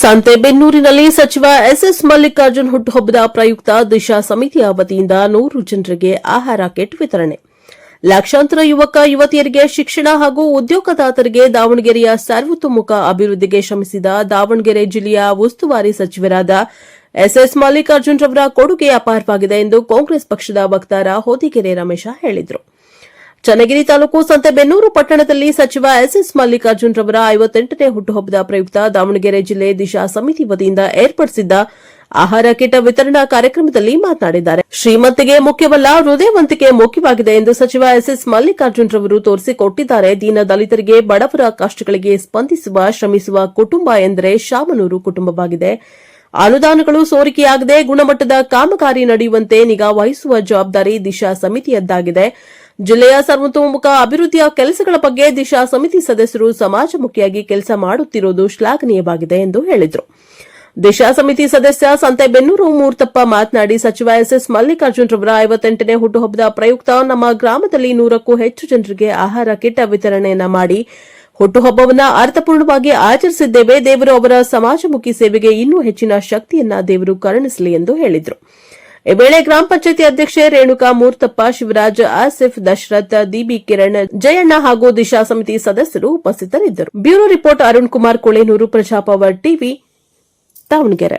ಸಂತೆಬೆನ್ನೂರಿನಲ್ಲಿ ಸಚಿವ ಎಸ್ಎಸ್ ಮಲ್ಲಿಕಾರ್ಜುನ್ ಹುಟ್ಟುಹಬ್ಬದ ಪ್ರಯುಕ್ತ ದಿಶಾ ಸಮಿತಿಯ ವತಿಯಿಂದ ನೂರು ಜನರಿಗೆ ಆಹಾರ ಕಿಟ್ ವಿತರಣೆ. ಲಕ್ಷಾಂತರ ಯುವಕ, ಯುವತಿಯರಿಗೆ ಶಿಕ್ಷಣ ಹಾಗೂ ಉದ್ಯೋಗದಾತರಿಗೆ ದಾವಣಗೆರೆಯ ಸರ್ವತೋಮುಖ ಅಭಿವೃದ್ಧಿಗೆ ಶ್ರಮಿಸಿದ ದಾವಣಗೆರೆ ಜಿಲ್ಲೆಯ ಉಸ್ತುವಾರಿ ಸಚಿವರಾದ ಎಸ್ಎಸ್ ಮಲ್ಲಿಕಾರ್ಜುನ್ ರವರ ಕೊಡುಗೆ ಅಪಾರವಾಗಿದೆ ಎಂದು ಕಾಂಗ್ರೆಸ್ ಪಕ್ಷದ ವಕ್ತಾರ ಹೊದಿಗೆರೆ ರಮೇಶ ಹೇಳಿದರು. ಚನ್ನಗಿರಿ ತಾಲೂಕು ಸಂತೆಬೆನ್ನೂರು ಪಟ್ಟಣದಲ್ಲಿ ಸಚಿವ ಎಸ್ಎಸ್ ಮಲ್ಲಿಕಾರ್ಜುನ್ ರವರ ಐವತ್ತೆಂಟನೇ ಹುಟ್ಟುಹಬ್ಬದ ಪ್ರಯುಕ್ತ ದಾವಣಗೆರೆ ಜಿಲ್ಲೆ ದಿಶಾ ಸಮಿತಿ ವತಿಯಿಂದ ಏರ್ಪಡಿಸಿದ್ದ ಆಹಾರ ಕಿಟ ವಿತರಣಾ ಕಾರ್ಯಕ್ರಮದಲ್ಲಿ ಮಾತನಾಡಿದ್ದಾರೆ. ಶ್ರೀಮಂತಿಗೆ ಮುಖ್ಯವಲ್ಲ, ಹೃದಯವಂತಿಕೆ ಮುಖ್ಯವಾಗಿದೆ ಎಂದು ಸಚಿವ ಎಸ್ಎಸ್ ಮಲ್ಲಿಕಾರ್ಜುನ್ ರವರು ತೋರಿಸಿಕೊಟ್ಟಿದ್ದಾರೆ. ದೀನ ದಲಿತರಿಗೆ ಬಡವರ ಕಷ್ಟಗಳಿಗೆ ಸ್ಪಂದಿಸುವ, ಶ್ರಮಿಸುವ ಕುಟುಂಬ ಎಂದರೆ ಶಾಮನೂರು ಕುಟುಂಬವಾಗಿದೆ. ಅನುದಾನಗಳು ಸೋರಿಕೆಯಾಗದೆ ಗುಣಮಟ್ಟದ ಕಾಮಗಾರಿ ನಡೆಯುವಂತೆ ನಿಗಾ ವಹಿಸುವ ಜವಾಬ್ದಾರಿ ದಿಶಾ ಸಮಿತಿಯದ್ದಾಗಿದೆ. ಜಿಲ್ಲೆಯ ಸರ್ವತೋಮುಖ ಅಭಿವೃದ್ಧಿಯ ಕೆಲಸಗಳ ಬಗ್ಗೆ ದಿಶಾ ಸಮಿತಿ ಸದಸ್ಯರು ಸಮಾಜಮುಖಿಯಾಗಿ ಕೆಲಸ ಮಾಡುತ್ತಿರುವುದು ಶ್ಲಾಘನೀಯವಾಗಿದೆ ಎಂದು ಹೇಳಿದರು. ದಿಶಾ ಸಮಿತಿ ಸದಸ್ಯ ಸಂತೆಬೆನ್ನೂರು ಮೂರ್ತಪ್ಪ ಮಾತನಾಡಿ, ಸಚಿವ ಎಸ್ಎಸ್ ಮಲ್ಲಿಕಾರ್ಜುನ್ ರವರ ಐವತ್ತೆಂಟನೇ ಹುಟ್ಟುಹಬ್ಬದ ಪ್ರಯುಕ್ತ ನಮ್ಮ ಗ್ರಾಮದಲ್ಲಿ ನೂರಕ್ಕೂ ಹೆಚ್ಚು ಜನರಿಗೆ ಆಹಾರ ಕಿಟ್ ವಿತರಣೆಯನ್ನ ಮಾಡಿ ಹುಟ್ಟುಹಬ್ಬವನ್ನು ಅರ್ಥಪೂರ್ಣವಾಗಿ ಆಚರಿಸಿದ್ದೇವೆ. ದೇವರು ಅವರ ಸಮಾಜಮುಖಿ ಸೇವೆಗೆ ಇನ್ನೂ ಹೆಚ್ಚಿನ ಶಕ್ತಿಯನ್ನ ದೇವರು ಕರುಣಿಸಲಿ ಎಂದು ಹೇಳಿದರು. ಈ ವೇಳೆ ಗ್ರಾಮ ಪಂಚಾಯತಿ ಅಧ್ಯಕ್ಷೆ ರೇಣುಕಾ ಮೂರ್ತಪ್ಪ, ಶಿವರಾಜ್ ಆಸಿಫ್, ದಶರಥ್ ದಿಬಿ ಕಿರಣ್, ಜಯಣ್ಣ ಹಾಗೂ ದಿಶಾ ಸಮಿತಿ ಸದಸ್ಯರು ಉಪಸ್ಥಿತರಿದ್ದರು. Bureau report Arun Kumar, Kolenuru Prajapower TV, Davanagere.